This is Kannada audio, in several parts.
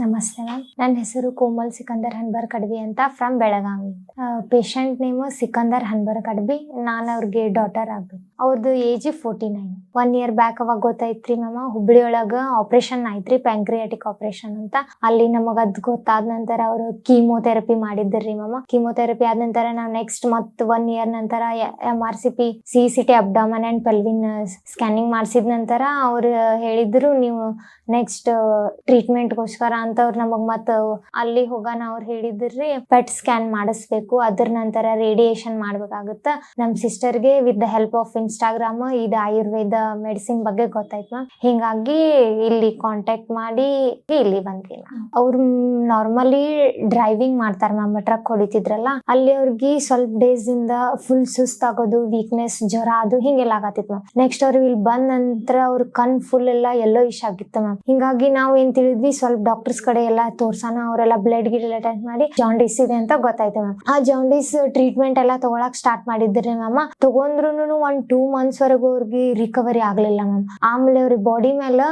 ನನ್ನ ಹೆಸರು ಕೋಮಲ್ ಸಿಕಂದರ್ ಹನ್ಬರ್ ಕಡ್ಬಿ ಅಂತ from Belagavi. Patient name Sikandar Hanbar Kadbi ನಾನು ಅವ್ರಿಗೆ ಡಾಟರ್ ಆಗ್ಬೇಕು. ಅವ್ರದ್ದು age forty nine one year back ಅವಾಗ ಗೊತ್ತಾಯ್ತ್ರಿ ಮ್ಯಾಮ್. ಹುಬ್ಳಿ ಒಳಗ ಆಪರೇಷನ್ ಆಯ್ತ್ರಿ ಪ್ಯಾಂಕ್ರಿಯಾಟಿಕ್ ಆಪರೇಷನ್ ಅಂತ. ಅಲ್ಲಿ ನಮಗ ಅದ್ ಗೊತ್ತಾದ ನಂತರ ಅವರು ಕೀಮೋಥೆರಪಿ ಮಾಡಿದ್ರಿ ಮ್ಯಾಮ್. ಕೀಮೋಥೆರಪಿ ಆದ ನಂತರ ನಾವು ನೆಕ್ಸ್ಟ್ ಮತ್ ಒನ್ ಇಯರ್ ನಂತರ M R C P C C T abdomen and pelvis scanning ಮಾಡಿಸಿದ ನಂತರ ಅವ್ರು ಹೇಳಿದ್ರು, ನೀವು ನೆಕ್ಸ್ಟ್ ಟ್ರೀಟ್ಮೆಂಟ್ಗೋಸ್ಕರ ಅಂತ ಅವ್ರು ನಮಗ್ ಮತ್ತ ಅಲ್ಲಿ ಹೋಗಾನ ಅವ್ರು ಹೇಳಿದ್ರಿ ಪೆಟ್ ಸ್ಕ್ಯಾನ್ ಮಾಡಿಸ್ಬೇಕು. ಅದ್ರ ನಂತರ ರೇಡಿಯೇಷನ್ ಮಾಡ್ಬೇಕಾಗುತ್ತ. ನಮ್ ಸಿಸ್ಟರ್ಗೆ with the help of Instagram ಇದು ಆಯುರ್ವೇದ ಮೆಡಿಸಿನ್ ಬಗ್ಗೆ ಗೊತ್ತಾಯ್ತು ಮ್ಯಾಮ್ ಹಿಂಗಾಗಿ ಇಲ್ಲಿ ಕಾಂಟ್ಯಾಕ್ಟ್ ಮಾಡಿ ಇಲ್ಲಿ ಬಂದ್ವಿ ಅವ್ರು ನಾರ್ಮಲಿ ಡ್ರೈವಿಂಗ್ ಮಾಡ್ತಾರ ಮ್ಯಾಮ್ ಟ್ರಕ್ ಹೊಡಿತಿದ್ರಲ್ಲ, ಅಲ್ಲಿ ಅವ್ರಿಗೆ ಸ್ವಲ್ಪ ಡೇಸ್ ಇಂದ ಫುಲ್ ಸುಸ್ತಾಗೋದು ವೀಕ್ನೆಸ್ ಜ್ವರ ಅದು ಹಿಂಗೆಲ್ಲ ಆಗತ್ತಿತ್ತು ಮ್ಯಾಮ್ ನೆಕ್ಸ್ಟ್ ಅವ್ರು ಇಲ್ಲಿ ಬಂದ ನಂತರ ಅವ್ರ ಕಣ್ ಫುಲ್ ಎಲ್ಲ ಎಲ್ಲೋ ಇಶ್ ಆಗಿತ್ತು ಮ್ಯಾಮ್ ಹಿಂಗಾಗಿ ನಾವ್ ಏನ್ ತಿಳಿದ್ವಿ, ಸ್ವಲ್ಪ ಡಾಕ್ಟರ್ಸ್ ಕಡೆ ಎಲ್ಲ ತೋರ್ಸೋಣ, ಅವರೆಲ್ಲ ಬ್ಲಡ್ ಗಿಡ್ ಟೆಸ್ಟ್ ಮಾಡಿ ಜಾಂಡೀಸ್ ಇದೆ ಅಂತ ಗೊತ್ತಾಯ್ತು ಮ್ಯಾಮ್ ಆ ಜಾಂಡೀಸ್ ಟ್ರೀಟ್ಮೆಂಟ್ ಎಲ್ಲ ತಗೊಳಕ್ ಸ್ಟಾರ್ಟ್ ಮಾಡಿದ್ರಿ ಮ್ಯಾಮ್ ತಗೊಂಡ್ರು ಒಂದ್ ಟೂ ಮಂತ್ಸ್ ವರೆಗೂ ಅವ್ರಿಗೆ ರಿಕವರಿ ಆಗ್ಲಿಲ್ಲ ಮ್ಯಾಮ್ ಆಮೇಲೆ ಅವ್ರಿಗೆ ಬಾಡಿ ಮೇಲೆ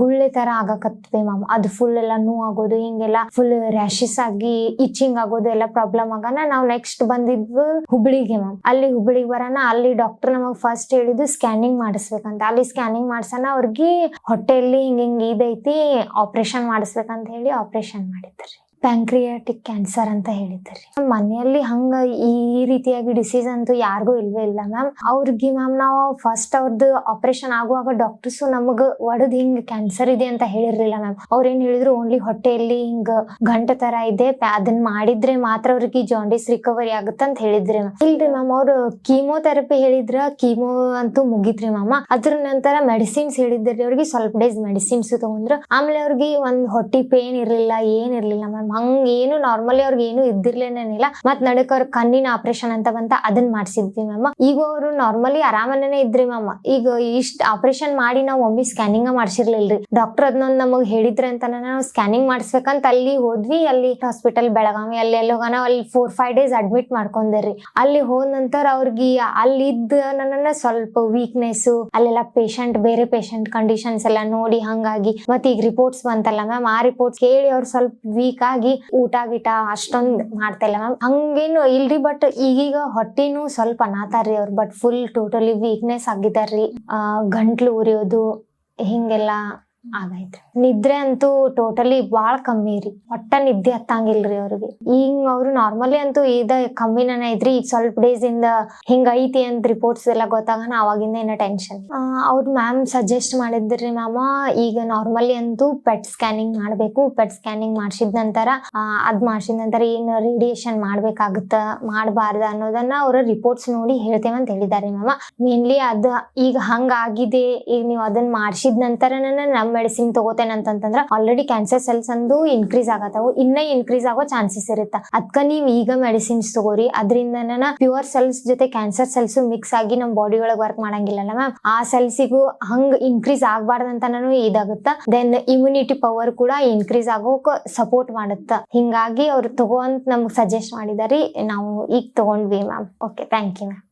ಗುಳ್ಳೆ ತರ ಆಗಕತ್ತದೆ ಮ್ಯಾಮ್ ಅದು ಫುಲ್ ಎಲ್ಲ ಆಗೋದು, ಹಿಂಗೆಲ್ಲ ಫುಲ್ ರ್ಯಾಶಸ್ ಆಗಿ ಇಚಿಂಗ್ ಆಗೋದು ಎಲ್ಲ ಪ್ರಾಬ್ಲಮ್ ಆಗೋಣ ನಾವು ನೆಕ್ಸ್ಟ್ ಬಂದಿದ್ವು ಹುಬ್ಳಿಗೆ ಮ್ಯಾಮ್ ಅಲ್ಲಿ ಹುಬ್ಳಿಗೆ ಬರೋಣ ಅಲ್ಲಿ ಡಾಕ್ಟರ್ ನಮಗ್ ಫಸ್ಟ್ ಹೇಳಿದ್ದು ಸ್ಕ್ಯಾನಿಂಗ್ ಮಾಡಿಸ್ಬೇಕಂತ. ಅಲ್ಲಿ ಸ್ಕ್ಯಾನಿಂಗ್ ಮಾಡ್ಸೋಣ ಅವ್ರಿಗೆ ಹೊಟ್ಟೆಯಲ್ಲಿ ಹಿಂಗ ಹಿಂಗ್ ಇದೈತಿ ಆಪರೇಷನ್ ಮಾಡಿಸ್ಬೇಕಂತ ಹೇಳಿ ಆಪರೇಷನ್ ಮಾಡಿದ್ರಿ. ಪ್ಯಾಂಕ್ರಿಯಾಟಿಕ್ ಕ್ಯಾನ್ಸರ್ ಅಂತ ಹೇಳಿದ್ರಿ. ಮನೆಯಲ್ಲಿ ಹಂಗ ಈ ರೀತಿಯಾಗಿ ಡಿಸೀಸ್ ಅಂತೂ ಯಾರಿಗೂ ಇಲ್ವೇ ಇಲ್ಲ ಮ್ಯಾಮ್ ಅವ್ರಿಗೆ ಮ್ಯಾಮ್ ನಾವು ಫಸ್ಟ್ ಅವ್ರದ್ದು ಆಪರೇಷನ್ ಆಗುವಾಗ ಡಾಕ್ಟರ್ಸ್ ನಮಗ್ ಒಡದ್ ಹಿಂಗ್ ಕ್ಯಾನ್ಸರ್ ಇದೆ ಅಂತ ಹೇಳಿರ್ಲಿಲ್ಲ ಮ್ಯಾಮ್ ಅವ್ರ ಏನ್ ಹೇಳಿದ್ರು, ಓನ್ಲಿ ಹೊಟ್ಟೆಯಲ್ಲಿ ಹಿಂಗ ಗಂಟ ತರ ಇದೆ ಅದನ್ನ ಮಾಡಿದ್ರೆ ಮಾತ್ರ ಅವ್ರಿಗೆ ಜಾಂಡಿಸ್ ರಿಕವರಿ ಆಗುತ್ತೆ ಅಂತ ಹೇಳಿದ್ರಿ ಮ್ಯಾಮ್ ಇಲ್ರಿ ಮ್ಯಾಮ್ ಅವ್ರು ಕೀಮೋಥೆರಪಿ ಹೇಳಿದ್ರ ಕೀಮೋ ಅಂತೂ ಮುಗಿತ್ರಿ ಮ್ಯಾಮ್ ಅದ್ರ ನಂತರ ಮೆಡಿಸಿನ್ಸ್ ಹೇಳಿದ್ರಿ, ಅವ್ರಿಗೆ ಸ್ವಲ್ಪ ಡೇಸ್ ಮೆಡಿಸಿನ್ಸ್ ತಗೊಂಡ್ರು. ಆಮೇಲೆ ಅವ್ರಿಗೆ ಒಂದ್ ಹೊಟ್ಟಿ ಪೇನ್ ಇರ್ಲಿಲ್ಲ, ಏನ್ ಇರ್ಲಿಲ್ಲ ಮ್ಯಾಮ್ ಹಂಗ ಏನು ನಾರ್ಮಲಿ ಅವ್ರಿಗೆ ಏನು ಇದ್ದಿರ್ಲೇನಿಲ್ಲ ಮತ್ ನಡಕ್ ಅವ್ರ ಕಣ್ಣಿನ ಆಪರೇಷನ್ ಅಂತ ಬಂತ ಅದನ್ನ ಮಾಡ್ಸಿದ್ವಿ ಮ್ಯಾಮ್ ಈಗ ಅವರು ನಾರ್ಮಲಿ ಆರಾಮನೇ ಇದ್ರಿ ಮ್ಯಾಮ್ ಈಗ ಇಷ್ಟ ಆಪರೇಷನ್ ಮಾಡಿ ನಾವು ಒಮ್ಮೆ ಸ್ಕ್ಯಾನಿಂಗ್ ಮಾಡ್ಸಿರ್ಲಿಲ್ರಿ. ಡಾಕ್ಟರ್ ಅದನ್ನೊಂದು ನಮಗ್ ಹೇಳಿದ್ರೆ ಅಂತ ನಾವು ಸ್ಕ್ಯಾನಿಂಗ್ ಮಾಡಿಸ್ಬೇಕಂತ ಅಲ್ಲಿ ಹೋದ್ವಿ. ಅಲ್ಲಿ ಹಾಸ್ಪಿಟಲ್ ಬೆಳಗಾವಿ ಅಲ್ಲಿ ಎಲ್ಲ ಅಲ್ಲಿ ಫೋರ್ ಫೈವ್ ಡೇಸ್ ಅಡ್ಮಿಟ್ ಮಾಡ್ಕೊಂಡ್ರಿ. ಅಲ್ಲಿ ಹೋದ ನಂತರ ಅವ್ರಿಗೆ ಅಲ್ಲಿದ್ದ ನನ್ನ ಸ್ವಲ್ಪ ವೀಕ್ನೆಸ್ ಅಲ್ಲೆಲ್ಲ ಪೇಷಂಟ್ ಬೇರೆ ಪೇಷಂಟ್ ಕಂಡೀಷನ್ಸ್ ಎಲ್ಲ ನೋಡಿ ಹಂಗಾಗಿ. ಮತ್ತೆ ಈಗ ರಿಪೋರ್ಟ್ಸ್ ಬಂತಲ್ಲ ಮ್ಯಾಮ್ ಆ ರಿಪೋರ್ಟ್ಸ್ ಕೇಳಿ ಅವ್ರು ಸ್ವಲ್ಪ ವೀಕ್ ಆಗಿ ಊಟ ಗೀಟ ಅಷ್ಟೊಂದ್ ಮಾಡ್ತಾ ಮ್ಯಾಮ್. ಹಂಗೇನು ಇಲ್ರಿ ಬಟ್ ಈಗೀಗ ಹೊಟ್ಟಿನೂ ಸ್ವಲ್ಪ ಅನಾತಾರ್ರಿ ಅವ್ರು ಬಟ್ ಫುಲ್ ಟೋಟಲಿ ವೀಕ್ನೆಸ್ ಆಗಿದಾರ್ರಿ. ಗಂಟ್ಲು ಉರಿಯೋದು, ಹಿಂಗೆಲ್ಲ ಆಗೈತ್ರಿ ನಿದ್ರೆ ಅಂತೂ ಟೋಟಲಿ ಬಾಳ ಕಮ್ಮಿ ರೀ. ಒಟ್ಟ ನಿದ್ದೆ ಹತ್ತಂಗಿಲ್ರಿ ಅವ್ರಿಗೆ. ಈಗ ಅವ್ರು ನಾರ್ಮಲಿ ಅಂತೂ ಇದ ಕಮ್ಮಿನನ ಐತ್ರಿ ಈಗ ಸ್ವಲ್ಪ ಡೇಸ್ ಇಂದ ಹಿಂಗ ಐತಿ ಅಂತ ರಿಪೋರ್ಟ್ಸ್ ಎಲ್ಲ ಗೊತ್ತಾಗನ ಅವಾಗಿಂದ ಏನೋ ಟೆನ್ಷನ್ ಅವ್ರ ಮ್ಯಾಮ್ ಸಜೆಸ್ಟ್ ಮಾಡಿದ್ರಿ ಮ್ಯಾಮ ಈಗ ನಾರ್ಮಲಿ ಅಂತೂ ಪೆಟ್ ಸ್ಕ್ಯಾನಿಂಗ್ ಮಾಡ್ಬೇಕು. ಪೆಟ್ ಸ್ಕ್ಯಾನಿಂಗ್ ಮಾಡ್ಸಿದ ನಂತರ ಅದ್ ಮಾಡ್ಸಿದ ನಂತರ ಏನ್ ರೇಡಿಯೇಷನ್ ಮಾಡ್ಬೇಕಾಗುತ್ತ, ಮಾಡಬಾರ್ದ ಅನ್ನೋದನ್ನ ಅವ್ರ ರಿಪೋರ್ಟ್ಸ್ ನೋಡಿ ಹೇಳ್ತೇವೆ ಅಂತ ಹೇಳಿದಾರೆ ಮ್ಯಾಮ ಮೇನ್ಲಿ ಅದ ಈಗ ಹಂಗಾಗಿದೆ ಈಗ ನೀವು ಅದನ್ನ ಮಾಡ್ಸಿದ ನಂತರ ನಮ್ ಮೆಡಿಸಿನ್ ತಗೋತೇನೆ ಆಲ್ರೆಡಿ ಕ್ಯಾನ್ಸರ್ ಸೆಲ್ಸ್ ಅಂದು ಇನ್ಕ್ರೀಸ್ ಆಗತ್ತವು. ಇನ್ನ ಇನ್ಕ್ರೀಸ್ ಆಗೋ ಚಾನ್ಸಸ್ ಇರುತ್ತೆ. ಅದ್ಕ ನೀವು ಈಗ ಮೆಡಿಸಿನ್ಸ್ ತಗೋರಿ. ಅದರಿಂದ ಪ್ಯೂರ್ ಸೆಲ್ಸ್ ಜೊತೆ ಕ್ಯಾನ್ಸರ್ ಸೆಲ್ಸ್ ಮಿಕ್ಸ್ ಆಗಿ ನಮ್ ಬಾಡಿ ಒಳಗೆ ವರ್ಕ್ ಮಾಡಂಗಿಲ್ಲಲ್ಲ ಮ್ಯಾಮ್ ಆ ಸೆಲ್ಸಿಗೂ ಹಂಗ್ ಇನ್ಕ್ರೀಸ್ ಆಗ್ಬಾರ್ದಂತನೂ ಇದಾಗುತ್ತ. ದೆನ್ ಇಮ್ಯುನಿಟಿ ಪವರ್ ಕೂಡ ಇನ್ಕ್ರೀಸ್ ಆಗೋಕ್ ಸಪೋರ್ಟ್ ಮಾಡುತ್ತ. ಹಿಂಗಾಗಿ ಅವ್ರು ತಗೋ ಅಂತ ನಮ್ಗೆ ಸಜೆಸ್ಟ್ ಮಾಡಿದಾರಿ. ನಾವು ಈಗ ತಗೊಂಡ್ವಿ ma'am okay thank you ma'am